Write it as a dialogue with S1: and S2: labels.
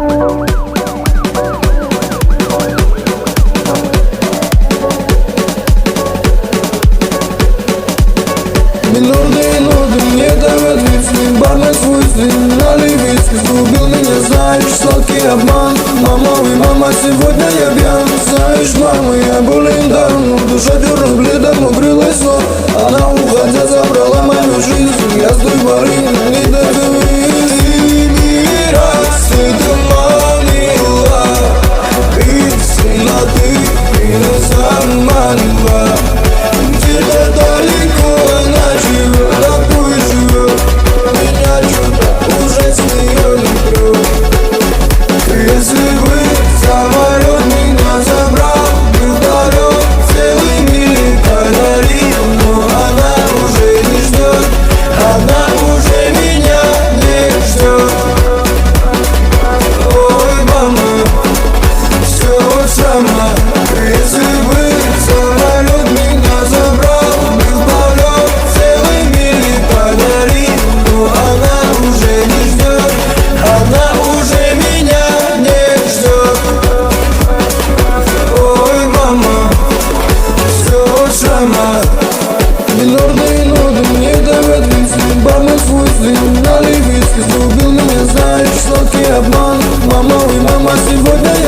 S1: Минуты, минуты, мне давят виски Бармен свой сын, налей виски Сгубил меня, знаешь, сладкий обман Мама, ой, мама, сегодня я пьян Знаешь, мама, я болен давно Душа дернул dünya Ты сгубил меня за жестокий обман. Мама, ой, мама, сегодня